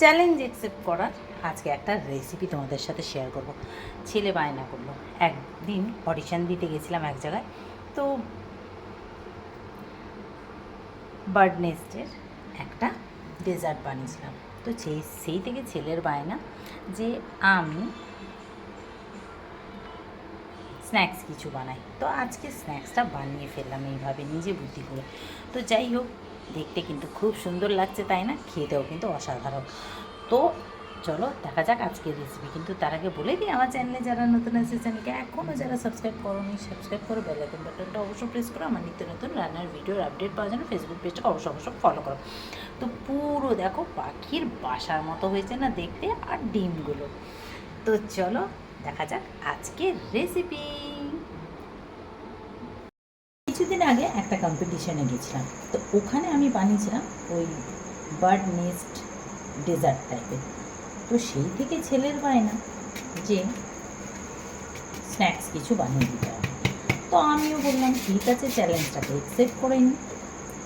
Challenge accept করার আজকে একটা রেসিপি তোমাদের সাথে শেয়ার করব। ছেলে বায়না করল। একদিন অডিশন দিতে গেছিলাম এক জায়গায়। তো বার্ড নেস্টের একটা ডেজার্ট বানিয়েছিলাম। তো সেই সেই থেকে ছেলের বায়না যে আমি স্ন্যাক্স কিছু বানাই। তো আজকে স্ন্যাক্সটা বানিয়ে ফেললাম এইভাবে, নিজে বুদ্ধি করে। তো যাই হোক দেখতে কিন্তু খুব সুন্দর লাগছে, তাই না? খেতেও কিন্তু অসাধারণ। তো চলো, দেখা যাক আজকের রেসিপি কিন্তু তার আগে বলে দিই, আমার চ্যানেলে যারা নতুন আছে চ্যানেলকে এখনও যারা সাবস্ক্রাইব করোনি সাবস্ক্রাইব করো বেল আইকন বাটনটা অবশ্যই প্রেস করো। আমার নিত্য নতুন রান্নার ভিডিওর আপডেট পাওয়ার জন্য ফেসবুক পেজটাকে অবশ্যই অবশ্যই ফলো করো। তো পুরো দেখো, পাখির বাসার মতো হয়েছে না দেখতে, আর ডিমগুলো। তো চলো, দেখা যাক আজকের রেসিপি কিছুদিন আগে একটা কম্পিটিশনে গেছিলাম। তো ওখানে আমি বানিয়েছিলাম ওই বার্ড নেস্ট ডেজার্ট টাইপের তো সেই থেকে ছেলের বায়না যে স্ন্যাক্স কিছু বানিয়ে দিতে হবে। তো আমিও বললাম, ঠিক আছে চ্যালেঞ্জটাকে অ্যাকসেপ্ট করে নিই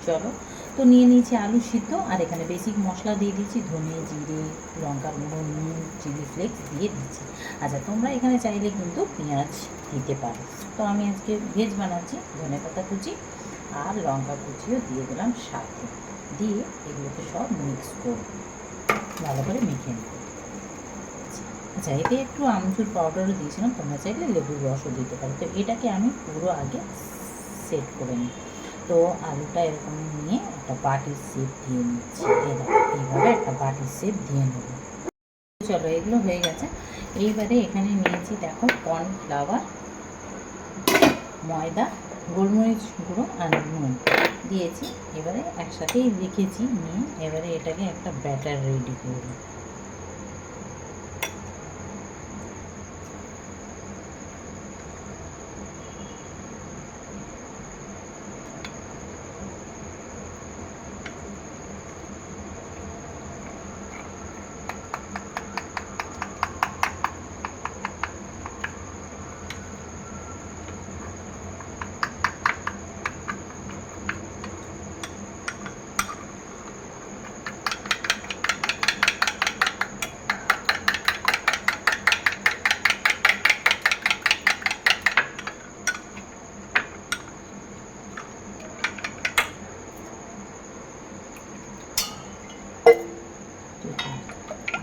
চলো। তো নিয়ে নিয়েছি আলু সিদ্ধ, আর এখানে বেসিক মশলা দিয়ে দিয়েছি ধনে জিরে, লঙ্কা গুঁড়ো, নুন চিলি ফ্লেক্স দিয়ে দিচ্ছি আচ্ছা তোমরা এখানে চাইলে কিন্তু পেঁয়াজ দিতে পারো। তো আমি আজকে ভেজ বানাচ্ছি, ধনে পাতা কুচি আর লঙ্কা কুচিও দিয়ে দিলাম সাথে। দিয়ে এগুলোকে সব মিক্স করব। ভালো করে মেখে নেব। আচ্ছা এতে একটু আমচুর পাউডারও দিয়েছিলাম, তোমরা চাইলে লেবুর রসও দিতে পারো। তো এটাকে আমি পুরো আগে সেট করে নিই তো আলুটা এরকম নিয়ে একটা বাটির শেপ দিয়ে নিচ্ছি। এইভাবে একটা বাটির শেপ দিয়ে নেব। চলো, এগুলো হয়ে গেছে। এইবারে এখানে নিয়েছি, দেখো কর্নফ্লাওয়ার ময়দা, গোলমরিচ গুঁড়ো আর নুন। দিয়েছি, এবারে একসাথেই রেখেছি, নিয়ে এবারে এটাকে একটা ব্যাটার রেডি করব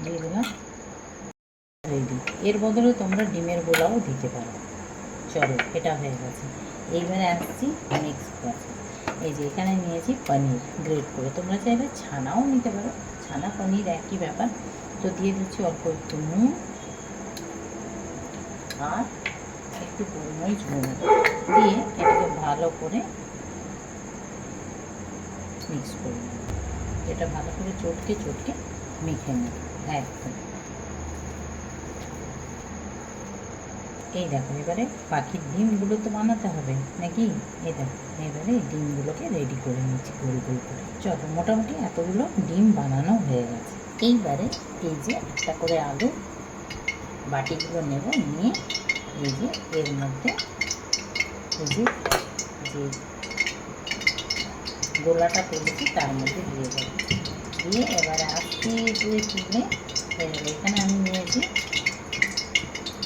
দিয়ে দিলাম রেডি এর বদলে তোমরা ডিমের গোলাও দিতে পারো। চলো, এটা হয়ে গেছে। এইবারে আসছি মিক্স প্রসেস এই যে, এখানে নিয়েছি পনির গ্রেট করে। তোমরা চাইলে ছানাও নিতে পারো। ছানা, পনির একই ব্যাপার। তো দিয়ে দিচ্ছি অল্প একটু নুন আর একটু গোলমরিচ গুঁড়ো। দিয়ে এটাকে ভালো করে মিক্স করে নেব। এটা ভালো করে চটকে চটকে মেখে নেব। একদম। এই দেখো, এবারে পাখির ডিমগুলো তো বানাতে হবে, নাকি? এই দেখো, এবারে ডিমগুলোকে রেডি করে নিচ্ছি, গোল গোল করে। চলো, মোটামুটি এতগুলো ডিম বানানো হয়ে গেছে। এইবারে এই যে একটা করে আলু বাটিগুলো নেব, নিয়ে এই যে এর মধ্যে এই যে যে গোলাটা করেছি তার মধ্যে দিয়ে দেবো। দিয়ে এবারে আস্তে দিয়ে তুলে এখানে আমি নিয়েছি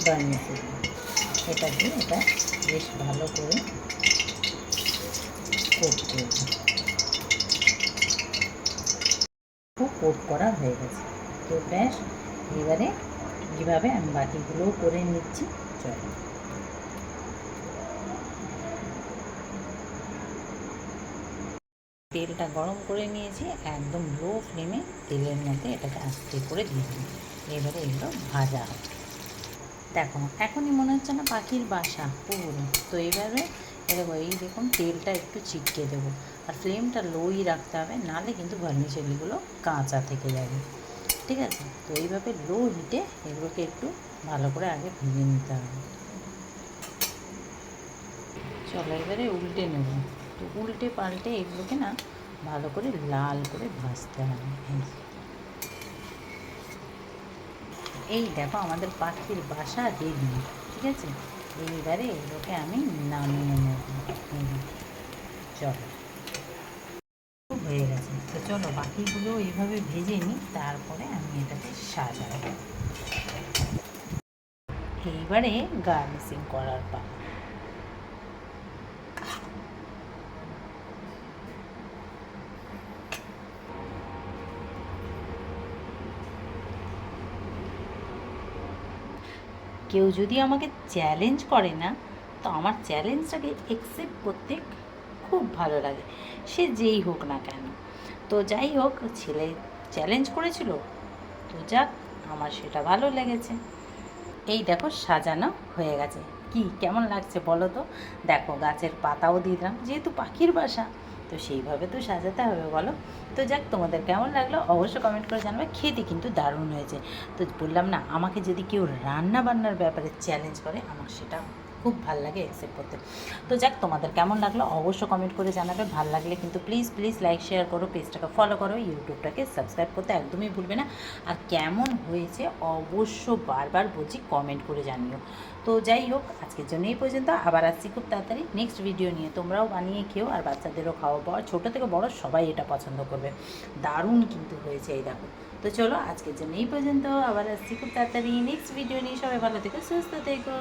বার্নিশ এটা দিয়ে এটা বেশ ভালো করে কোট খুব কোট করা হয়ে গেছে। তো ব্যাস, এবারে কীভাবে আমি বাকিগুলোও করে নিচ্ছি। চলো। তেলটা গরম করে নিয়েছি, একদম লো ফ্লেমে তেলের মধ্যে এটাকে আস্তে করে দিয়ে দিই এবারে এগুলো ভাজা হবে। দেখো, এখনই মনে হচ্ছে না পাখির বাসা পুরো তো এইভাবে এরকম এই দেখুন তেলটা একটু চিটকে দেবো। আর ফ্লেমটা লোই রাখতে হবে, নাহলে কিন্তু ভার্মিচেলিগুলো কাঁচা থেকে যাবে। ঠিক আছে? তো এইভাবে লো হিটে এগুলোকে একটু ভালো করে আগে ভেজে নিতে হবে। চলো, এবারে উল্টে নেব। তো উল্টে পাল্টে এগুলোকে না ভালো করে লাল করে ভাজতে হবে। এই দেখো আমাদের পাখির বাসা রেডি ঠিক আছে? এইবারে এগুলোকে আমি নামিয়ে নেব। চলো। হয়ে গেছে। তো চলো, বাকিগুলো এইভাবে ভেজে নিই, তারপরে আমি এটাকে সাজাবো। এইবারে গার্নিশিং করার পালা। কেউ যদি আমাকে চ্যালেঞ্জ করে না, তো আমার চ্যালেঞ্জটাকে একসেপ্ট করতে খুব ভালো লাগে। সে যেই হোক না কেন। তো যাই হোক, ছেলে চ্যালেঞ্জ করেছিল। তো যাক, আমার সেটা ভালো লেগেছে। এই দেখো, সাজানো হয়ে গেছে। কি, কেমন লাগছে বলো তো? দেখো, গাছের পাতাও দিলাম, যেহেতু পাখির বাসা, তো সেইভাবে তো সাজাতে হবে বলো? তো যাক, তোমাদের কেমন লাগল অবশ্যই কমেন্ট করে জানবে, খেতে কিন্তু দারুণ হয়েছে। তো বললাম না, আমাকে যদি কেউ রান্না বান্নার ব্যাপারে চ্যালেঞ্জ করে আমার সেটা খুব ভালো লাগে অ্যাকসেপ্ট করতে। তো যাক, তোমাদের কেমন লাগল অবশ্যই কমেন্ট করে জানাবে। ভালো লাগলে কিন্তু প্লিজ প্লিজ লাইক শেয়ার করো পেজটাকে ফলো করো ইউটিউবটাকে সাবস্ক্রাইব করতে একদমই ভুলবে না। আর কেমন হয়েছে অবশ্য বারবার বলছি কমেন্ট করে জানিও। তো যাই হোক, আজকের জন্য এই পর্যন্ত। আবার আসছি খুব তাড়াতাড়ি নেক্সট ভিডিও নিয়ে। তোমরাও বানিয়ে খেও আর বাচ্চাদেরও খাওয়া পাওয়া ছোটো থেকে বড় সবাই এটা পছন্দ করবে। দারুণ কিন্তু হয়েছে এই দেখো। তো চলো, আজকের জন্য এই পর্যন্ত। আবার আসছি খুব তাড়াতাড়ি নেক্সট ভিডিও নিয়ে। সবাই ভালো থেকো, সুস্থ থেকো।